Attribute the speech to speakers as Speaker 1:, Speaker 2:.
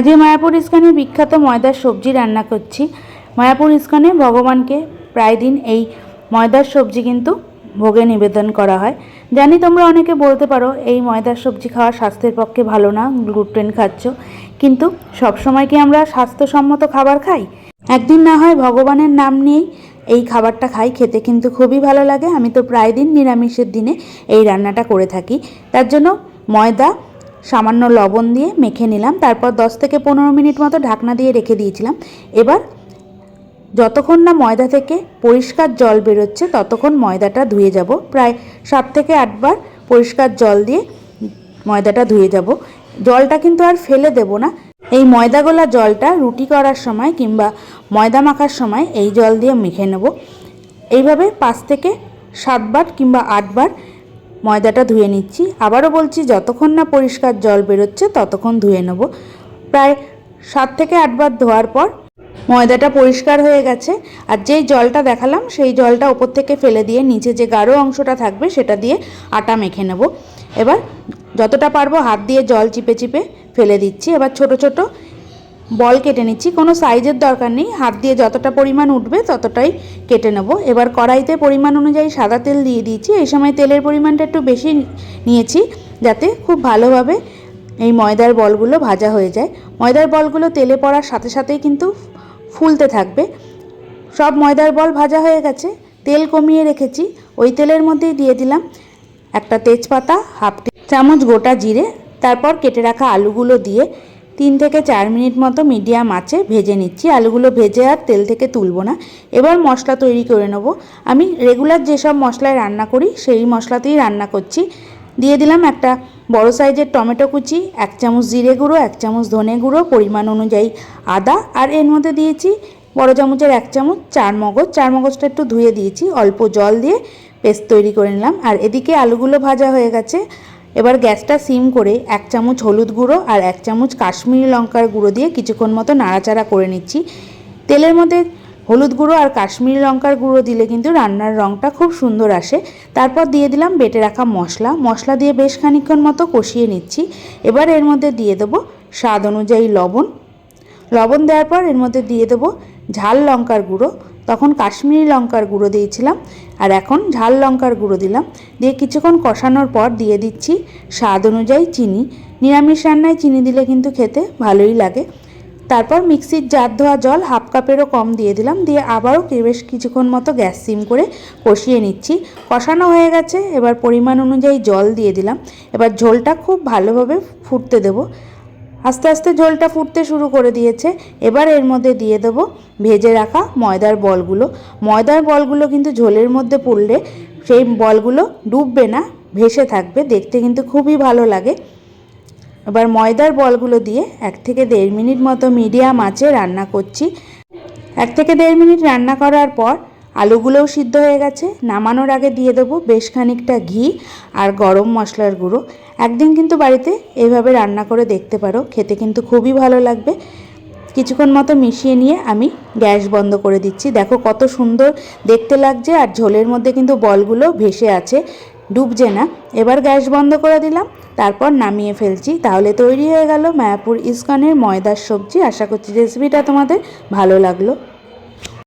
Speaker 1: আজকে মায়াপুর ইস্কনে বিখ্যাত ময়দার সবজি রান্না করছি। মায়াপুর ইস্কনে ভগবানকে প্রায় দিন এই ময়দার সবজি কিন্তু ভোগে নিবেদন করা হয়। জানি তোমরা অনেকে বলতে পারো, এই ময়দার সবজি খাওয়া স্বাস্থ্যের পক্ষে ভালো না, গ্লুটেন খাচ্ছ। কিন্তু সবসময় কি আমরা স্বাস্থ্যসম্মত খাবার খাই? একদিন না হয় ভগবানের নাম নিয়েই এই খাবারটা খাই, খেতে কিন্তু খুবই ভালো লাগে। আমি তো প্রায় দিন নিরামিষের দিনে এই রান্নাটা করে থাকি। তার জন্য ময়দা সামান্য লবণ দিয়ে মেখে নিলাম। তারপর দশ থেকে পনেরো মিনিট মতো ঢাকনা দিয়ে রেখে দিয়েছিলাম। এবার যতক্ষণ না ময়দা থেকে পরিষ্কার জল বেরোচ্ছে, ততক্ষণ ময়দাটা ধুয়ে যাব। প্রায় সাত থেকে আটবার পরিষ্কার জল দিয়ে ময়দাটা ধুয়ে যাব। জলটা কিন্তু আর ফেলে দেব না। এই ময়দা গোলা জলটা রুটি করার সময় কিংবা ময়দা মাখার সময় এই জল দিয়ে মেখে নেব। এইভাবে পাঁচ থেকে সাতবার কিংবা আটবার ময়দাটা ধুয়ে নিচ্ছি। আবারও বলছি, যতক্ষণ না পরিষ্কার জল বেরোচ্ছে, ততক্ষণ ধুয়ে নেব। প্রায় সাত থেকে আটবার ধোয়ার পর ময়দাটা পরিষ্কার হয়ে গেছে। আর যেই জলটা দেখালাম, সেই জলটা ওপর থেকে ফেলে দিয়ে নিচে যে গাঢ় অংশটা থাকবে, সেটা দিয়ে আটা মেখে নেব। এবার যতটা পারব হাত দিয়ে জল চিপে চিপে ফেলে দিচ্ছি। এবার ছোট ছোট বল কেটে নিচ্ছি। কোনো সাইজের দরকার নেই। হাত দিয়ে যতটা পরিমাণ উঠবে ততটাই কেটে নেব। এবার কড়াইতে পরিমাণ অনুযায়ী সাদা তেল দিয়ে দিয়েছি। এই সময় তেলের পরিমাণটা একটু বেশি নিয়েছি যাতে খুব ভালোভাবে এই ময়দার বলগুলো ভাজা হয়ে যায়। ময়দার বলগুলো তেলে পড়ার সাথে সাথেই কিন্তু ফুলতে থাকবে। সব ময়দার বল ভাজা হয়ে গেছে। তেল কমিয়ে রেখেছি। ওই তেলের মধ্যেই দিয়ে দিলাম একটা তেজপাতা, হাফ চামচ গোটা জিরে, তারপর কেটে রাখা আলুগুলো দিয়ে তিন থেকে চার মিনিট মতো মিডিয়াম আঁচে ভেজে নিচ্ছি। আলুগুলো ভেজে আর তেল থেকে তুলবো না। এবার মশলা তৈরি করে নেব। আমি রেগুলার যেসব মশলায় রান্না করি, সেই মশলাতেই রান্না করছি। দিয়ে দিলাম একটা বড় সাইজের টমেটো কুচি, এক চামচ জিরে গুঁড়ো, এক চামচ ধনে গুঁড়ো, পরিমাণ অনুযায়ী আদা, আর এর মধ্যে দিয়েছি বড় চামচের এক চামচ চার মগজ। চার মগজটা একটু ধুয়ে দিয়েছি। অল্প জল দিয়ে পেস্ট তৈরি করে নিলাম। আর এদিকে আলুগুলো ভাজা হয়ে গেছে। এবার গ্যাসটা সিম করে এক চামচ হলুদ গুঁড়ো আর এক চামচ কাশ্মীরি লঙ্কার গুঁড়ো দিয়ে কিছুক্ষণ মতো নাড়াচাড়া করে নিচ্ছি। তেলের মধ্যে হলুদ গুঁড়ো আর কাশ্মীরি লঙ্কার গুঁড়ো দিলে কিন্তু রান্নার রঙটা খুব সুন্দর আসে। তারপর দিয়ে দিলাম বেটে রাখা মশলা। মশলা দিয়ে বেশ খানিক্ষণ মতো কষিয়ে নিচ্ছি। এবার এর মধ্যে দিয়ে দেবো স্বাদ অনুযায়ী লবণ। লবণ দেওয়ার পর এর মধ্যে দিয়ে দেবো ঝাল লঙ্কার গুঁড়ো। তখন কাশ্মীরি লঙ্কার গুঁড়ো দিয়েছিলাম আর এখন ঝাল লঙ্কার গুঁড়ো দিলাম। দিয়ে কিছুক্ষণ কষানোর পর দিয়ে দিচ্ছি স্বাদ অনুযায়ী চিনি। নিরামিষ রান্নায় চিনি দিলে কিন্তু খেতে ভালোই লাগে। তারপর মিক্সির জার ধোয়া জল হাফ কাপেরও কম দিয়ে দিলাম। দিয়ে আবারও বেশ কিছুক্ষণ মতো গ্যাস সিম করে কষিয়ে নিচ্ছি। কষানো হয়ে গেছে, এবার পরিমাণ অনুযায়ী জল দিয়ে দিলাম। এবার ঝোলটা খুব ভালোভাবে ফুটতে দেবো। আস্তে আস্তে ঝোলটা ফুটতে শুরু করে দিয়েছে। এবার এর মধ্যে দিয়ে দেবো ভেজে রাখা ময়দার বলগুলো। ময়দার বলগুলো কিন্তু ঝোলের মধ্যে পড়লে সেই বলগুলো ডুববে না, ভেসে থাকবে, দেখতে কিন্তু খুবই ভালো লাগে। এবার ময়দার বলগুলো দিয়ে এক থেকে দেড় মিনিট মতো মিডিয়াম আঁচে রান্না করছি। এক থেকে দেড় মিনিট রান্না করার পর আলুগুলোও সিদ্ধ হয়ে গেছে। নামানোর আগে দিয়ে দেবো বেশ খানিকটা ঘি আর গরম মশলার গুঁড়ো। একদিন কিন্তু বাড়িতে এইভাবে রান্না করে দেখতে পারো। খেতে কিন্তু খুবই ভালো লাগবে। কিছুক্ষণ মতো মিশিয়ে নিয়ে আমি গ্যাস বন্ধ করে দিচ্ছি। দেখো কত সুন্দর দেখতে লাগছে আর ঝোলের মধ্যে কিন্তু বলগুলো ভেসে আছে, ডুবছে না। এবার গ্যাস বন্ধ করে দিলাম, তারপর নামিয়ে ফেলছি। তাহলে তৈরি হয়ে গেল মায়াপুর ইস্কনের ময়দার সবজি। আশা করছি রেসিপিটা তোমাদের ভালো লাগল।